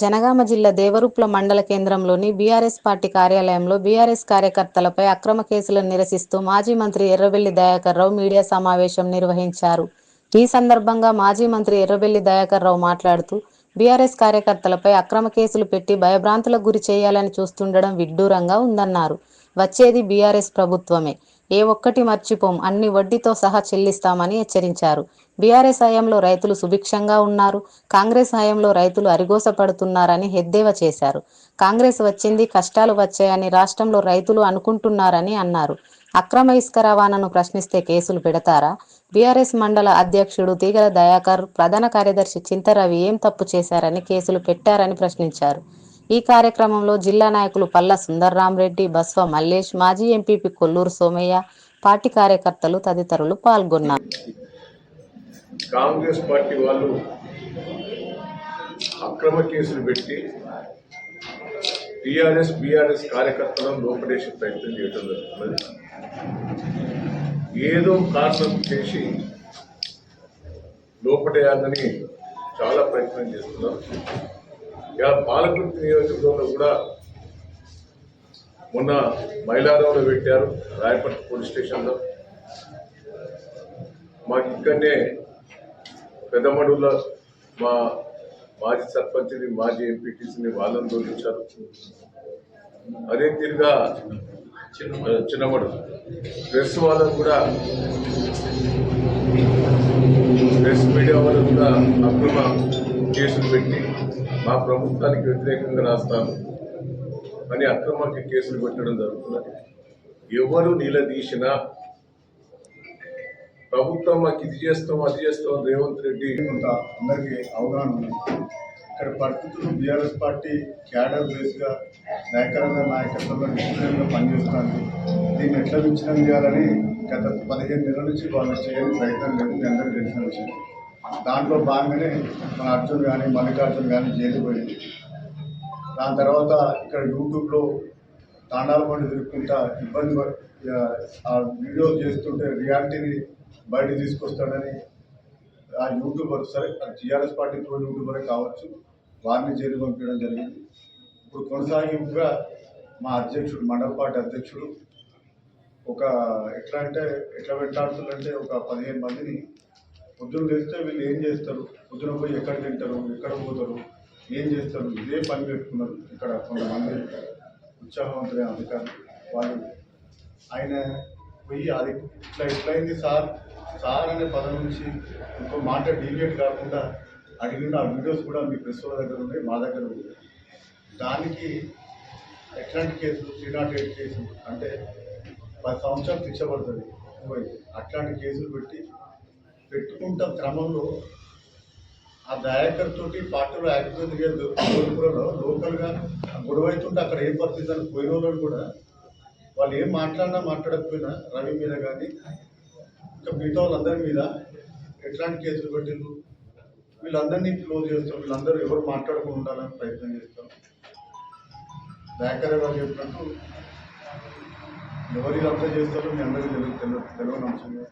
జనగామ జిల్లా దేవరుప్ల మండల కేంద్రంలోని బీఆర్ఎస్ పార్టీ కార్యాలయంలో బీఆర్ఎస్ కార్యకర్తలపై అక్రమ కేసులను నిరసిస్తూ మాజీ మంత్రి ఎర్రబెల్లి దయాకర్ రావు మీడియా సమావేశం నిర్వహించారు. ఈ సందర్భంగా మాజీ మంత్రి ఎర్రబెల్లి దయాకర్ రావు మాట్లాడుతూ బీఆర్ఎస్ కార్యకర్తలపై అక్రమ కేసులు పెట్టి భయభ్రాంతులకు గురి చేయాలని చూస్తుండడం విడ్డూరంగా ఉందన్నారు. వచ్చేది బీఆర్ఎస్ ప్రభుత్వమే. ఏ ఒక్కటి మర్చిపోం. అన్ని వడ్డీతో సహా చెల్లిస్తామని హెచ్చరించారు. బీఆర్ఎస్ హయాంలో రైతులు సుభిక్షంగా ఉన్నారు. కాంగ్రెస్ హయాంలో రైతులు అరిగోసపడుతున్నారని ఎద్దేవా చేశారు. కాంగ్రెస్ వచ్చింది కష్టాలు వచ్చాయని రాష్ట్రంలో రైతులు అనుకుంటున్నారని అన్నారు. అక్రమ ఇసుక రవాణాను ప్రశ్నిస్తే కేసులు పెడతారా? బీఆర్ఎస్ మండల అధ్యక్షుడు తీగల దయాకర్ ప్రధాన కార్యదర్శి చింతరవి ఏం తప్పు చేశారని కేసులు పెట్టారని ప్రశ్నించారు. ఈ కార్యక్రమంలో జిల్లా నాయకులు పల్ల సుందర్రామరెడ్డి బస్వ మల్లేష్ మాజీ ఎంపీపీ కొల్లూరు సోమయ్య పార్టీ కార్యకర్తలు తదితరులు పాల్గొన్నారు. కాంగ్రెస్ పార్టీ వాళ్ళు అక్రమ కేసులు పెట్టి టీఆర్ఎస్ బీఆర్ఎస్ కార్యకర్తలను లోపడేసే ప్రయత్నం చేయడం జరుగుతున్నది. ఏదో కారణం చేసి లోపడేయాలని చాలా ప్రయత్నం చేస్తున్నారు పాలకుర్తి నియోజకవర్గంలో కూడా మొన్న మైలారంలో పెట్టారు రాయపట్నం పోలీస్ స్టేషన్లో. మాకు ఇక్కడనే పెద్దమడులో మా మాజీ సర్పంచ్ని మాజీ ఎంపీటీసీని వాళ్ళని తోలించారు అదే తీరుగా చిన్న చిన్నమడు ప్రెస్ వాళ్ళకు కూడా ప్రెస్ మీడియా వాళ్ళకు కూడా అక్రమ కేసులు పెట్టి మా ప్రభుత్వానికి వ్యతిరేకంగా రాస్తాను అని అక్రమానికి కేసులు పెట్టడం జరుగుతున్నది. ఎవరు నిలదీసినా ప్రభుత్వం మాకు ఇది చేస్తాం అది చేస్తాం రేవంత్ రెడ్డి కొంత అందరికీ అవగాహన ఉంది. ఇక్కడ పరిస్థితులు బీఆర్ఎస్ పార్టీ క్యాడర్ బేస్గా నాయకరంగా నాయకత్వంలో డిసిప్లిన్గా పనిచేస్తుంది. దీన్ని ఎట్లా విచ్ఛిన్నం చేయాలని గత పదిహేను నెలల నుంచి వాళ్ళు చేయని ప్రయత్నం లేదు మీ అందరికీ తెలిసిన విషయం. దాంట్లో భాగంగానే మన అర్జున్ కానీ మల్లికార్జున్ కానీ జైలు పోయింది. దాని తర్వాత ఇక్కడ యూట్యూబ్లో తాండాల పండు తిరుగుకుంటా ఇబ్బంది ఆ వీడియో చేస్తుంటే రియాలిటీని బయట తీసుకొస్తాడని ఆ యూట్యూబర్ సరే టీఆర్ఎస్ పార్టీ త్రూ యూట్యూబరే కావచ్చు వారిని జైలు పంపించడం జరిగింది. ఇప్పుడు కొనసాగింపుగా మా అధ్యక్షుడు మండల పార్టీ అధ్యక్షుడు ఒక ఎట్లా అంటే ఎట్లా వెంటాడుతుందంటే ఒక పదిహేను మందిని పొద్దున తెస్తే వీళ్ళు ఏం చేస్తారు? పొద్దున పోయి ఎక్కడ తింటారు? ఎక్కడ పోతారు? ఏం చేస్తారు? ఇదే పని పెట్టుకున్నారు ఇక్కడ కొంతమంది ఉత్సాహవంతులే అధికారులు వాళ్ళు. ఆయన పోయి అది ఇట్లా ఎట్లయింది సార్? సార్ అనే పదం నుంచి ఇంకో మాట డీవియేట్ కాకుండా అడిగిన ఆ వీడియోస్ కూడా మీ ప్రెస్ వాళ్ళ దగ్గర ఉన్నాయి మా దగ్గర ఉంది దానికి ఎట్లాంటి కేసులు? త్రీ నాట్ ఎయిట్ కేసులు. అంటే పది సంవత్సరాలు శిక్ష పడుతుంది అట్లాంటి కేసులు పెట్టి పెట్టుకుంటా క్రమంలో. ఆ దయాకర్ తోటి పార్టీలో యాక్టివ్ తిరిగే లోకల్గా గొడవ అవుతుంటే అక్కడ ఏం పరిస్థితి అని పోయిన వాళ్ళు కూడా వాళ్ళు ఏం మాట్లాడినా మాట్లాడకపోయినా రవి మీద కానీ ఇంకా మిగతా వాళ్ళందరి మీద ఎట్లాంటి కేసులు పెట్టిండ్రు వీళ్ళందరినీ క్లోజ్ చేస్తాం వీళ్ళందరూ ఎవరు మాట్లాడకుండా ఉండాలని ప్రయత్నం చేస్తాం. దయాకర్ వాళ్ళు చెప్పినట్టు ఎవరు ఇదంతా చేస్తారో మీ అందరికీ తెలియదు తెలియదు తెలియని అంశంగా